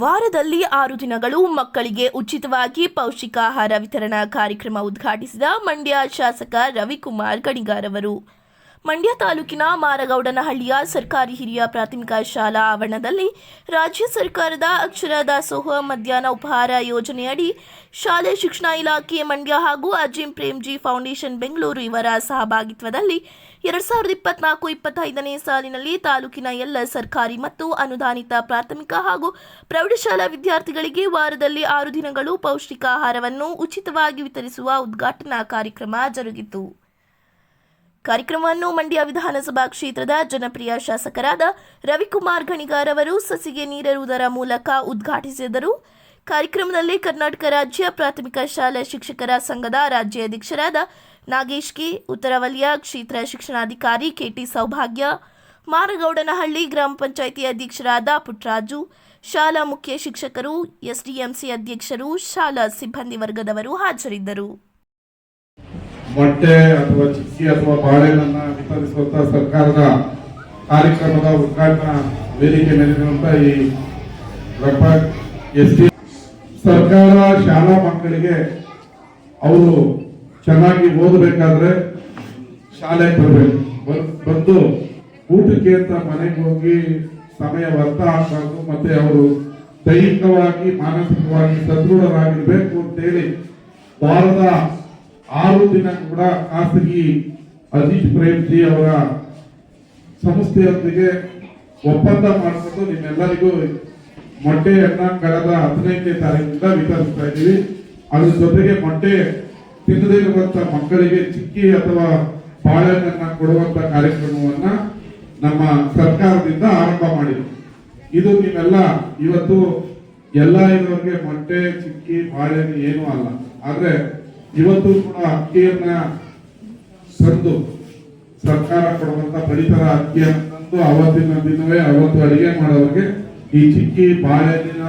ವಾರದಲ್ಲಿ ಆರು ದಿನಗಳು ಮಕ್ಕಳಿಗೆ ಉಚಿತವಾಗಿ ಪೌಷ್ಟಿಕಾಹಾರ ವಿತರಣಾ ಕಾರ್ಯಕ್ರಮ ಉದ್ಘಾಟಿಸಿದ ಮಂಡ್ಯ ಶಾಸಕ ರವಿಕುಮಾರ್ ಗಣಿಗಾರ್ ಅವರು. ಮಂಡ್ಯ ತಾಲೂಕಿನ ಮಾರಗೌಡನಹಳ್ಳಿಯ ಸರ್ಕಾರಿ ಹಿರಿಯ ಪ್ರಾಥಮಿಕ ಶಾಲಾ ಆವರಣದಲ್ಲಿ ರಾಜ್ಯ ಸರ್ಕಾರದ ಅಕ್ಷರ ದಾಸೋಹ ಮಧ್ಯಾಹ್ನ ಉಪಹಾರ ಯೋಜನೆಯಡಿ ಶಾಲೆ ಶಿಕ್ಷಣ ಇಲಾಖೆ ಮಂಡ್ಯ ಹಾಗೂ ಅಜಿಂ ಪ್ರೇಮ್ಜಿ ಫೌಂಡೇಶನ್ ಬೆಂಗಳೂರು ಇವರ ಸಹಭಾಗಿತ್ವದಲ್ಲಿ ಎರಡ್ ಸಾವಿರದ ಇಪ್ಪತ್ನಾಲ್ಕು, ಇಪ್ಪತ್ತೈದನೇ ಸಾಲಿನಲ್ಲಿ ತಾಲೂಕಿನ ಎಲ್ಲ ಸರ್ಕಾರಿ ಮತ್ತು ಅನುದಾನಿತ ಪ್ರಾಥಮಿಕ ಹಾಗೂ ಪ್ರೌಢಶಾಲಾ ವಿದ್ಯಾರ್ಥಿಗಳಿಗೆ ವಾರದಲ್ಲಿ ಆರು ದಿನಗಳು ಪೌಷ್ಟಿಕ ಆಹಾರವನ್ನು ಉಚಿತವಾಗಿ ವಿತರಿಸುವ ಉದ್ಘಾಟನಾ ಕಾರ್ಯಕ್ರಮ ಜರುಗಿತು. ಕಾರ್ಯಕ್ರಮವನ್ನು ಮಂಡ್ಯ ವಿಧಾನಸಭಾ ಕ್ಷೇತ್ರದ ಜನಪ್ರಿಯ ಶಾಸಕರಾದ ರವಿಕುಮಾರ್ ಗಣಿಗಾರ್ ಅವರು ಸಸಿಗೆ ನೀರಿರುವುದರ ಮೂಲಕ ಉದ್ಘಾಟಿಸಿದರು. ಕಾರ್ಯಕ್ರಮದಲ್ಲಿ ಕರ್ನಾಟಕ ರಾಜ್ಯ ಪ್ರಾಥಮಿಕ ಶಾಲಾ ಶಿಕ್ಷಕರ ಸಂಘದ ರಾಜ್ಯಾಧ್ಯಕ್ಷರಾದ ನಾಗೇಶ್ ಕೆ ಉತ್ತರ ವಲಯ ಕ್ಷೇತ್ರ ಶಿಕ್ಷಣಾಧಿಕಾರಿ ಕೆಟಿ ಸೌಭಾಗ್ಯ, ಮಾರಗೌಡನಹಳ್ಳಿ ಗ್ರಾಮ ಪಂಚಾಯಿತಿ ಅಧ್ಯಕ್ಷರಾದ ಪುಟ್ಟರಾಜು ಶಾಲಾ ಮುಖ್ಯ ಶಿಕ್ಷಕರು, ಎಸ್ಡಿಎಂಸಿ ಅಧ್ಯಕ್ಷರು, ಶಾಲಾ ಸಿಬ್ಬಂದಿ ವರ್ಗದವರು ಹಾಜರಿದ್ದರು. ಮೊಟ್ಟೆ ಅಥವಾ ಚಿಕ್ಕಿ ಅಥವಾ ಬಾಳೆಹಣ್ಣನ್ನ ವಿತರಿಸುವಂತ ಸರ್ಕಾರದ ಕಾರ್ಯಕ್ರಮದ ಉದ್ಘಾಟನಾ ವೇದಿಕೆ ಮೇಲಿರುವಂತ ಈ ಸರ್ಕಾರ ಶಾಲಾ ಮಕ್ಕಳಿಗೆ ಅವರು ಚೆನ್ನಾಗಿ ಓದಬೇಕಾದ್ರೆ ಶಾಲೆಗೆ ಬರಬೇಕು. ಬಂದು ಊಟಕ್ಕೆ ಅಂತ ಮನೆಗೆ ಹೋಗಿ ಸಮಯ ವ್ಯರ್ಥ ಆಗಬಾರ್ದು, ಮತ್ತೆ ಅವರು ದೈಹಿಕವಾಗಿ, ಮಾನಸಿಕವಾಗಿ ಸದೃಢರಾಗಿರ್ಬೇಕು ಅಂತೇಳಿ ವಾರದ ಆರು ದಿನ ಕೂಡ ಖಾಸಗಿ ಅಜಿತ್ ಪ್ರೇಮ್ಜಿ ಅವರ ಸಂಸ್ಥೆಯೊಂದಿಗೆ ಒಪ್ಪಂದ ಮಾಡಿಕೊಂಡು ನಿಮ್ಮೆಲ್ಲರಿಗೂ ಮೊಟ್ಟೆಯನ್ನ ಕಳೆದ ಹದಿನೈದನೇ ತಾರೀಕಿನಿಂದ ವಿತರಿಸ್ತಾ ಇದ್ದೀವಿ. ಅದ್ರ ಜೊತೆಗೆ ಮೊಟ್ಟೆ ತಿನ್ನದೇ ಇರುವಂತ ಮಕ್ಕಳಿಗೆ ಚಿಕ್ಕಿ ಅಥವಾ ಬಾಳೆಹಣ್ಣನ್ನ ಕೊಡುವಂತ ಕಾರ್ಯಕ್ರಮವನ್ನ ನಮ್ಮ ಸರ್ಕಾರದಿಂದ ಆರಂಭ ಮಾಡಿದ್ರು. ಇದು ನೀವೆಲ್ಲ ಇವತ್ತು ಎಲ್ಲ ಇರೋರಿಗೆ ಮೊಟ್ಟೆ, ಚಿಕ್ಕಿ, ಬಾಳೆಹಣ್ಣು ಏನೂ ಅಲ್ಲ. ಆದ್ರೆ ಇವತ್ತು ಕೂಡ ಅಕ್ಕಿಯನ್ನ ತಂದು ಸರ್ಕಾರ ಕೊಡುವಂತ ಪಡಿತರ ಅಕ್ಕಿಯನ್ನು ತಂದು ಅವತ್ತಿನ ದಿನವೇ, ಅವತ್ತು ಅಡಿಗೆ ಮಾಡೋರಿಗೆ ಈ ಚಿಕ್ಕಿ, ಬಾಳೆಹಣ್ಣಿನ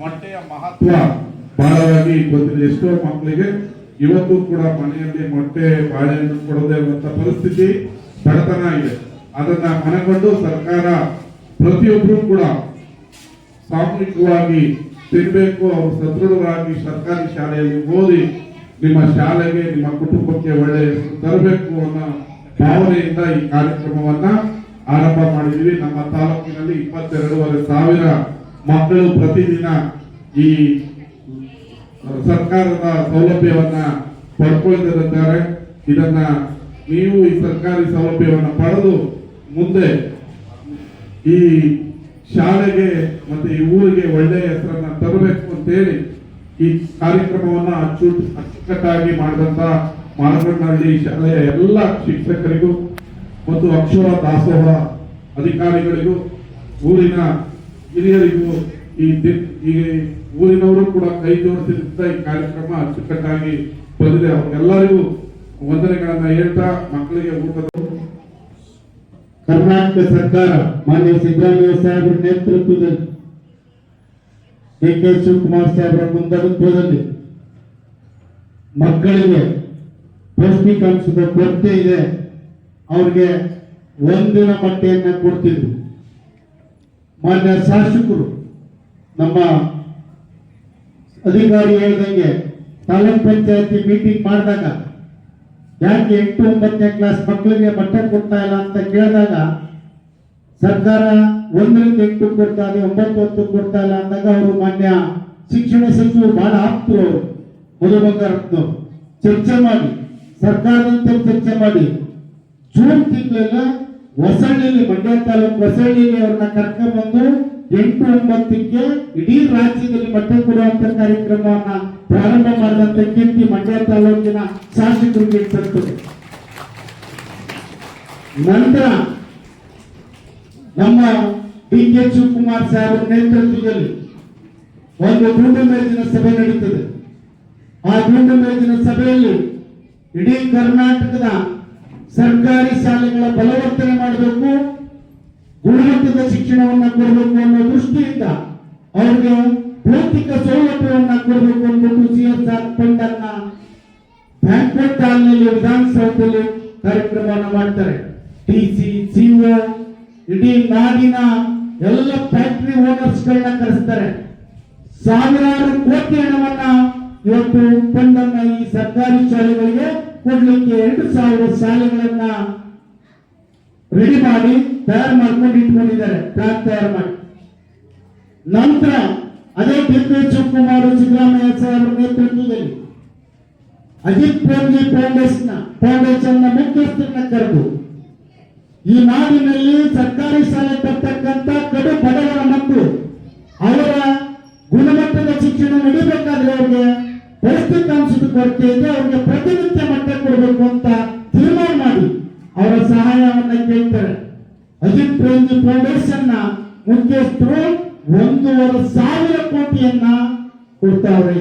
ಮೊಟ್ಟೆಯ ಮಹತ್ವ ಬಹಳವಾಗಿ ಗೊತ್ತಿದೆ. ಎಷ್ಟೋ ಮಕ್ಕಳಿಗೆ ಇವತ್ತು ಕೂಡ ಮನೆಯಲ್ಲಿ ಮೊಟ್ಟೆ, ಬಾಳೆಹಣ್ಣು ಕೊಡದೇ ಇರುವಂತ ಪರಿಸ್ಥಿತಿ ಬಡತನ ಇದೆ ಅದನ್ನ ಮನಗೊಂಡು ಸರ್ಕಾರ ಪ್ರತಿಯೊಬ್ಬರು ಕೂಡ ಸಾಮೂಹಿಕವಾಗಿ ತಿನ್ಬೇಕು, ಅವರು ಸದೃಢವಾಗಿ ಸರ್ಕಾರಿ ಶಾಲೆಯಲ್ಲಿ ಓದಿ ನಿಮ್ಮ ಶಾಲೆಗೆ, ನಿಮ್ಮ ಕುಟುಂಬಕ್ಕೆ ಒಳ್ಳೆ ಹೆಸರು ತರಬೇಕು ಅನ್ನೋ ಭಾವನೆಯಿಂದ ಈ ಕಾರ್ಯಕ್ರಮವನ್ನ ಆರಂಭ ಮಾಡಿದೀವಿ ನಮ್ಮ ತಾಲೂಕಿನಲ್ಲಿ ಇಪ್ಪತ್ತೆರಡೂವರೆ ಸಾವಿರ ಮಕ್ಕಳು ಪ್ರತಿದಿನ ಈ ಸರ್ಕಾರದ ಸೌಲಭ್ಯವನ್ನ ಪಡ್ಕೊಳ್ತಿರುತ್ತಾರೆ. ಇದನ್ನ ನೀವು ಈ ಸರ್ಕಾರಿ ಸೌಲಭ್ಯವನ್ನ ಪಡೆದು ಮುಂದೆ ಈ ಶಾಲೆಗೆ ಮತ್ತೆ ಈ ಊರಿಗೆ ಒಳ್ಳೆಯ ಹೆಸರನ್ನ ತರಬೇಕು ಅಂತೇಳಿ ಈ ಕಾರ್ಯಕ್ರಮವನ್ನ ಅಚ್ಚು ಅಚ್ಚುಕಟ್ಟಾಗಿ ಮಾಡಿದಂತ ಮಾನಗಂಡಹಳ್ಳಿ ಶಾಲೆಯ ಎಲ್ಲ ಶಿಕ್ಷಕರಿಗೂ ಮತ್ತು ಅಕ್ಷರ ದಾಸೋಹ ಅಧಿಕಾರಿಗಳಿಗೂ, ಊರಿನ ಹಿರಿಯರಿಗೂ ಈ ಈ ಊರಿನವರು ಕೂಡ ಕೈ ಜೋಡಿಸಿದಂತ ಈ ಕಾರ್ಯಕ್ರಮ ಅಚ್ಚುಕಟ್ಟಾಗಿ ಬಂದಿದೆ ಅವ್ರಿಗೆಲ್ಲರಿಗೂ ವಂದನೆಗಳನ್ನ ಹೇಳ್ತಾ ಮಕ್ಕಳಿಗೆ ಊಟದ ಕರ್ನಾಟಕ ಸರ್ಕಾರ ಮಾನ್ಯ ಸಿದ್ದರಾಮಯ್ಯ ಸಾಹೇಬರ ನೇತೃತ್ವದಲ್ಲಿ ಡಿ ಕೆ ಶಿವಕುಮಾರ್ ಸಾಹೇಬರ ಮುಂದಾಳತ್ವದಲ್ಲಿ ಮಕ್ಕಳಿಗೆ ಪೌಷ್ಟಿಕಾಂಶದ ಕೊರತೆ ಇದೆ. ಅವ್ರಿಗೆ ಒಂದಿನ ಬಟ್ಟೆಯನ್ನ ಕೊಡ್ತಿದ್ರು. ಮಾನ್ಯ ಶಾಸಕರು ನಮ್ಮ ಅಧಿಕಾರಿ ಹೇಳ್ದಂಗೆ ತಾಲೂಕ್ ಪಂಚಾಯತಿ ಮೀಟಿಂಗ್ ಮಾಡಿದಾಗ, ಯಾಕೆ ಎಂಟು ಒಂಬತ್ತನೇ ಕ್ಲಾಸ್ ಮಕ್ಕಳಿಗೆ ಬಟ್ಟೆ ಕೊಡ್ತಾ ಇಲ್ಲ ಅಂತ ಕೇಳಿದಾಗ, ಸರ್ಕಾರ ಒಂದರಿಂದ ಎಂಟು ಕೊಡ್ತಾ ಇದೆ ಒಂಬತ್ತು ಹತ್ತು ಕೊಡ್ತಾ ಇಲ್ಲ ಅಂದಾಗ ಅವರು ಮಾನ್ಯ ಶಿಕ್ಷಣ ಸಚಿವರು ಬಹಳ ಆಪ್ತರು ಅವರು, ಮಧು ಬಂಗಾರಪ್ಪನವರು. ಚರ್ಚೆ ಮಾಡಿ, ಸರ್ಕಾರದಂತೆ ಚರ್ಚೆ ಮಾಡಿ, ಜೂನ್ ತಿಂಗಳ ಹೊಸಳ್ಳಿಲಿ, ಮಂಡ್ಯ ತಾಲೂಕು ಹೊಸಳ್ಳಿಲಿ ಅವ್ರನ್ನ ಕರ್ಕೊಂಡ್ಬಂದು ಎಂಟು ಒಂಬತ್ತಕ್ಕೆ ಇಡೀ ರಾಜ್ಯದಲ್ಲಿ ಮೊಟ್ಟೆ ಕೊಡುವಂತ ಕಾರ್ಯಕ್ರಮವನ್ನ ಪ್ರಾರಂಭ ಮಾಡಿದಂತ ಕೀರ್ತಿ ಮಂಡ್ಯ ತಾಲೂಕಿನ ಶಾಸಕರಿಗೆ ಸಲ್ತದೆ ನಂತರ ನಮ್ಮ ಡಿ ಕೆ ಶಿವಕುಮಾರ್ ಸಾಹೇಬರ ನೇತೃತ್ವದಲ್ಲಿ ಒಂದು ದುಂಡು ಮೇಜಿನ ಸಭೆ ನಡೀತದೆ. ಆ ದುಂಡು ಮೇಜಿನ ಸಭೆಯಲ್ಲಿ ಇಡೀ ಕರ್ನಾಟಕದ ಸರ್ಕಾರಿ ಶಾಲೆಗಳ ಬಲವರ್ತನೆ ಮಾಡಬೇಕು. ಗುಣಮಟ್ಟದ ಶಿಕ್ಷಣವನ್ನ ಕೊಡಬೇಕು ಅನ್ನೋ ದೃಷ್ಟಿಯಿಂದ ಅವರಿಗೆ ಭೌತಿಕ ಸೌಲಭ್ಯವನ್ನ ಕೊಡಬೇಕು ಅಂದ್ಬಿಟ್ಟು ಸಿ ಎಸ್ ಆರ್ ಫಂಡ್ ಅನ್ನ ಬ್ಯಾಂಕ್ವೆಟ್ ಹಾಲ್ನಲ್ಲಿ ವಿಧಾನಸೌಧದಲ್ಲಿ ಕಾರ್ಯಕ್ರಮವನ್ನು ಮಾಡ್ತಾರೆ. ಟಿ ಸಿ ಸಿಒ ಇಡೀ ನಾಡಿನ ಎಲ್ಲ ಫ್ಯಾಕ್ಟರಿ ಓನರ್ಸ್ ಗಳನ್ನ ಕರೆಸ್ತಾರೆ. ಸಾವಿರಾರು ಕೋಟಿ ಹಣವನ್ನ ಇವತ್ತು ಫಂಡನ್ನ ಈ ಸರ್ಕಾರಿ ಶಾಲೆಗಳಿಗೆ ಕೊಡ್ಲಿಕ್ಕೆ ಎರಡು ಸಾವಿರ ಶಾಲೆಗಳನ್ನ ರೆಡಿ ಮಾಡಿ ತಯಾರು ಮಾಡ್ಕೊಂಡು ಇಟ್ಕೊಂಡಿದ್ದಾರೆ. ಪ್ಲಾನ್ ತಯಾರು ಮಾಡಿ. ನಂತರ ಅದೇ ಡಿ ಕೆ ಶಿವಕುಮಾರ್ ಸಿದ್ದರಾಮಯ್ಯ ಸಾಹೇಬರ ನೇತೃತ್ವದಲ್ಲಿ ಅಜಿತ್ ಪ್ರೇಮ್ಜಿ ಫೌಂಡೇಶನ್ ಫೌಂಡೇಶನ್ ಮುಖ್ಯಸ್ಥರನ್ನ ಕರೆದು ಈ ನಾಡಿನಲ್ಲಿ ಸರ್ಕಾರಿ ಶಾಲೆ ಬರ್ತಕ್ಕಂಥ ಕಡು ಬಡವರ ಮಕ್ಕಳು ಅವರ ಗುಣಮಟ್ಟದ ಶಿಕ್ಷಣ ನಡೀಬೇಕಾದ್ರೆ ಅವ್ರಿಗೆ ಪೌಷ್ಟಿಕಾಂಶದ ಕೊರತೆ ಇದೆ ಅವ್ರಿಗೆ ಪ್ರತಿನಿತ್ಯ ಮಟ್ಟ ಕೊಡಬೇಕು ಅಂತ ತೀರ್ಮಾನ ಅವರ ಸಹಾಯವನ್ನ ಕೇಳ್ತಾರೆ. ಅಜಿತ್ ಪ್ರೇಮ್ಜಿ ಫೌಂಡೇಶನ್ನ ಮುಖ್ಯಸ್ಥರು ಒಂದೂವರೆ ಸಾವಿರ ಕೋಟಿಯನ್ನ ಕೊಡ್ತಾವ್ರೆ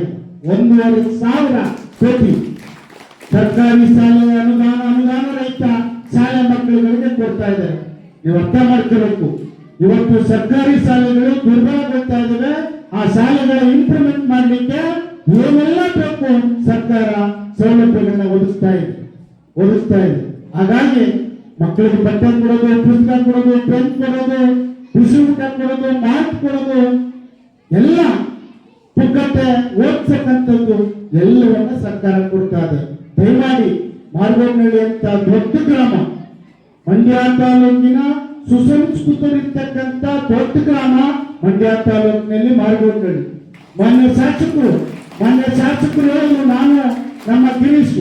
ಒಂದೂವರೆ ಸಾವಿರ ಕೋಟಿ. ಸರ್ಕಾರಿ ಶಾಲೆಯ ಅನುದಾನ ಅನುದಾನ ರಹಿತ ಶಾಲೆ ಮಕ್ಕಳುಗಳಿಗೆ ಕೊಡ್ತಾ ಇದ್ದಾರೆ. ನೀವು ಅರ್ಥ ಮಾಡ್ಕೋಬೇಕು. ಇವತ್ತು ಸರ್ಕಾರಿ ಶಾಲೆಗಳು ದುರ್ಬಲಗೊಳ್ತಾ ಇದ್ದಾವೆ. ಆ ಶಾಲೆಗಳ ಇಂಪ್ರೂವ್ಮೆಂಟ್ ಮಾಡಲಿಕ್ಕೆ ಏನೆಲ್ಲ ಬೇಕು ಸರ್ಕಾರ ಸೌಲಭ್ಯಗಳನ್ನ ಒದಗಿಸ್ತಾ ಇದೆ. ಒದಗಿಸ್ತಾ ಇದೆ. ಹಾಗಾಗಿ ಮಕ್ಕಳಿಗೆ ಬಟ್ಟೆ ಕೊಡೋದು, ಪುಸ್ತಕ ಕೊಡೋದು, ಪೆನ್ ಕೊಡೋದು ಬಿಸಿ ಊಟ ಕೊಡೋದು ಮಾರ್ಕ್ ಕೊಡೋದು, ಎಲ್ಲ ಪುಕ್ಕಟ್ಟೆ ಓದ್ಸಕ್ಕಂಥದ್ದು ಎಲ್ಲವನ್ನ ಸರ್ಕಾರ ಕೊಡ್ತಾ ಇದೆ. ದಯಮಾಡಿ ಮಾರ್ಗೋಡ್ನಳ್ಳಿ ಅಂತ ದೊಡ್ಡ ಗ್ರಾಮ, ಮಂಡ್ಯ ತಾಲೂಕಿನ ಸುಸಂಸ್ಕೃತರಿರ್ತಕ್ಕಂಥ ದೊಡ್ಡ ಗ್ರಾಮ, ಮಂಡ್ಯ ತಾಲೂಕಿನಲ್ಲಿ ಮಾರ್ಗೋಡ್ನಳ್ಳಿ. ಮಾನ್ಯ ಶಾಸಕರು ಮಾನ್ಯ ಶಾಸಕರು ನಾನು ನಮ್ಮ ಗಿರೀಶ್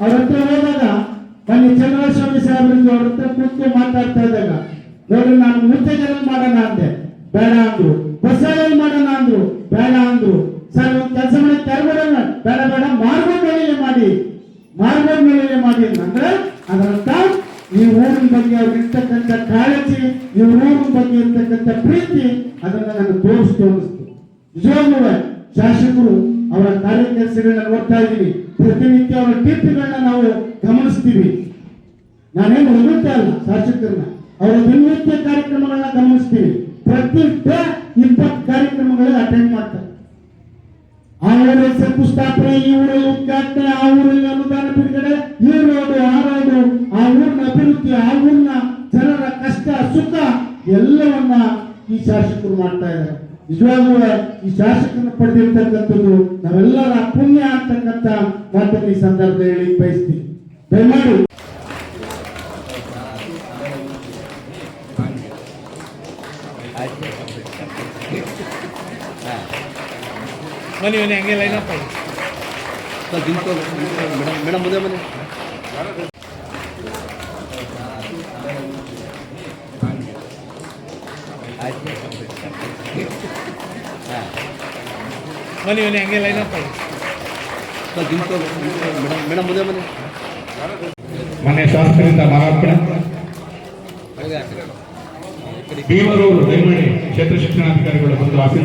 ಅವರತ್ರ ಹೋದಾಗ ಮೊನ್ನೆ ಚಂದ್ರಸ್ವಾಮಿ ಸಾಹೇಬ್ರಿಗೆ ಅವ್ರ ಹತ್ರ ಕೂತು ಮಾತಾಡ್ತಾ ಇದ್ದಾಗ ನೋಡ್ರಿ ನಾನು ಜನ ಮಾಡೋಣ ಅಂದೆ. ಬೇಡ ಅಂದ್ರು. ಬಸ್ಸಲ್ಲಿ ಮಾಡೋಣ ಅಂದ್ರು. ಬೇಡ ಅಂದ್ರು. ಸರ್, ಒಂದು ಕೆಲಸ ಮಾಡಿ ತೆರಬೇಡ ಬೇಡ ಬೇಡ. ಮಾರ್ಗದ ಮೇಲೆ ಮಾಡಿ. ಮಾರ್ಗದ ಮೇಲೆ ಮಾಡಿ ಅಂದ್ರೆ ಅದರಂತ ಈ ಊರಿನ ಬಗ್ಗೆ ಅವ್ರಿರ್ತಕ್ಕಂಥ ಕಾಳಜಿ, ಈ ಊರಿನ ಬಗ್ಗೆ ಇರ್ತಕ್ಕಂಥ ಪ್ರೀತಿ, ಅದನ್ನ ನಾನು ತೋರಿಸ್ತು ಅನಿಸ್ತು ನಿಜವಾಗ್ಲೂ, ಶಾಸಕರು ಅವರ ಕಾರ್ಯಕೆಲಸಗಳನ್ನ ನೋಡ್ತಾ ಇದ್ದೀವಿ ಪ್ರತಿನಿತ್ಯ ಅವರ ಟಿಪ್ಗಳನ್ನ ನಾವು ಗಮನಿಸ್ತೀವಿ. ನಾನೇನು ಹೊಗಳ್ತಾ ಇಲ್ಲ ಶಾಸಕರನ್ನ. ಅವರ ದಿನನಿತ್ಯ ಕಾರ್ಯಕ್ರಮಗಳನ್ನ ಗಮನಿಸ್ತೀವಿ. ಪ್ರತಿ ಇಪ್ಪತ್ತು ಕಾರ್ಯಕ್ರಮಗಳಲ್ಲಿ ಅಟೆಂಡ್ ಮಾಡ್ತಾರೆ. ಆ ಊರಲ್ಲಿ ಶಂಕುಸ್ಥಾಪನೆ ಈ ಊರಲ್ಲಿ ಉದ್ಘಾಟನೆ, ಆ ಊರಲ್ಲಿ ಅನುದಾನ ಬಿಡುಗಡೆ, ಈ ರೋಡು ಆ ಆ ಊರಿನ ಅಭಿವೃದ್ಧಿ, ಆ ಊರಿನ ಜನರ ಕಷ್ಟ, ಸುಖ ಎಲ್ಲವನ್ನ ಈ ಶಾಸಕರು ಮಾಡ್ತಾ ಇದ್ದಾರೆ. ನಿಜವಾಗ್ಲೂ ಈ ಶಾಸಕನ ಪಡೆದಿರ್ತಕ್ಕಂಥದ್ದು ನಾವೆಲ್ಲರ ಪುಣ್ಯ ಅಂತಕ್ಕಂಥ ಮಾತನ್ನು ಈ ಸಂದರ್ಭದಲ್ಲಿ ಹೇಳಿ ಬಯಸ್ತೀನಿ. ದಯಮಾಡಿ. ಬನ್ನಿ ಬನ್ನಿ ಹಂಗೆ ಲೈನ್ ಅಪ್ ಮೇಡಮ್ ಮೇಡಮ್ ಮುಂದೆ ಬನ್ನಿ. ಬನ್ನಿ ಬನ್ನಿ ಹಂಗೆ ಲೈನ್ ಅಪ್ ಮೇಡಮ್ ಮೇಡಮ್ ಮುಂದೆ ಬನ್ನಿ ಮನೆ ಶಾಸಕರಿಂದ ಮಾರಾಪಣೆ ಭೀಮರೂರು ದಯಮಾಡಿ ಕ್ಷೇತ್ರ ಶಿಕ್ಷಣಾಧಿಕಾರಿಗಳು ಬಂದು ಆಸೀನ